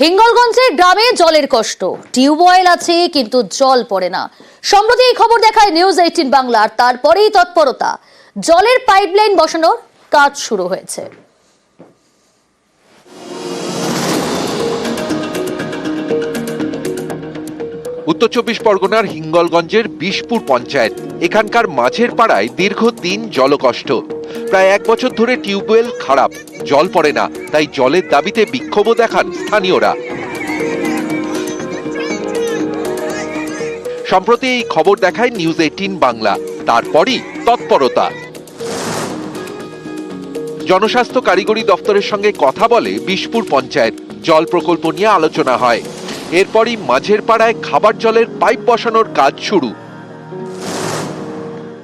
হিঙ্গলগঞ্জের গ্রামে জলের কষ্ট। টিউবওয়েল আছে, কিন্তু জল পড়ে না। সম্প্রতি এই খবর দেখায় নিউজ এইটিন বাংলার, তারপরেই তৎপরতা। জলের পাইপলাইন বসানোর কাজ শুরু হয়েছে। উত্তর চব্বিশ পরগনার হিঙ্গলগঞ্জের বিশপুর পঞ্চায়েত। এখানকার মাঝের পাড়ায় দীর্ঘদিন জলকষ্ট। প্রায় এক বছর ধরে টিউবওয়েল খারাপ। জল পড়ে না, তাই জলের দাবিতে বিক্ষোভও দেখান স্থানীয়রা। সম্প্রতি এই খবর দেখায় নিউজ এইটিন বাংলা। তারপরই তৎপরতা। জনস্বাস্থ্য কারিগরি দপ্তরের সঙ্গে কথা বলে বিশপুর পঞ্চায়েত। জল প্রকল্প নিয়ে আলোচনা হয়। এরপরই মাঝের পাড়ায় খাবার জলের পাইপ বসানোর কাজ শুরু।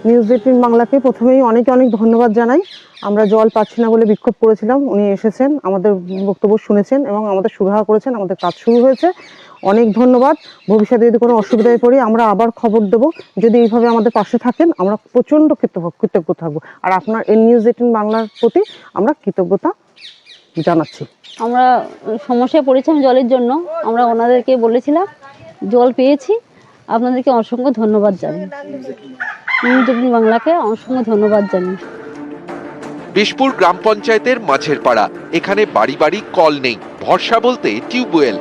নিউজ এইটিন বাংলাকে প্রথমেই অনেক অনেক ধন্যবাদ জানাই। আমরা জল পাচ্ছি না বলে বিক্ষোভ করেছিলাম, উনি এসেছেন, আমাদের বক্তব্য শুনেছেন এবং আমাদের সুরাহা করেছেন, আমাদের কাজ শুরু হয়েছে। অনেক ধন্যবাদ। ভবিষ্যতে যদি কোনো অসুবিধায় পড়ি, আমরা আবার খবর দেবো। যদি এইভাবে আমাদের পাশে থাকেন, আমরা প্রচণ্ড কৃতজ্ঞ থাকব। আর আপনার এই নিউজ এইটিন বাংলার প্রতি আমরা কৃতজ্ঞতা জানাচ্ছি। আমরা সমস্যায় পড়েছিলাম জলের জন্য। আমরা ওনাদেরকে বলেছিলাম, জল পেয়েছি। আপনাদেরকে অসংখ্য ধন্যবাদ নিউজ বাংলাকে অসংখ্য ধন্যবাদ জানাই। বিশপুর গ্রাম পঞ্চায়েতের মাঝের পাড়া। এখানে বাড়ি বাড়ি কল নেই। ভরসা বলতে টিউবওয়েল।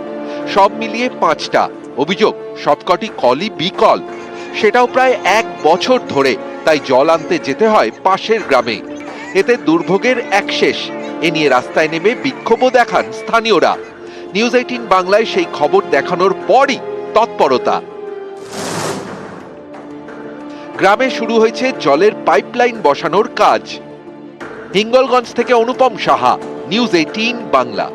সব মিলিয়ে পাঁচটা। অভিযোগ, সবকটি কলই বিকল। সেটাও প্রায় এক বছর ধরে। তাই জল আনতে যেতে হয় পাশের গ্রামে। এতে দুর্ভোগের এক শেষ। এ নিয়ে রাস্তায় নেমে বিক্ষোভও দেখান স্থানীয়রা। নিউজ এইটিন বাংলায় সেই খবর দেখানোর পরই তৎপরতা। গ্রামে শুরু হয়েছে জলের পাইপলাইন বসানোর কাজ। হিঙ্গলগঞ্জ থেকে অনুপম সাহা নিউজ এইটিন বাংলা।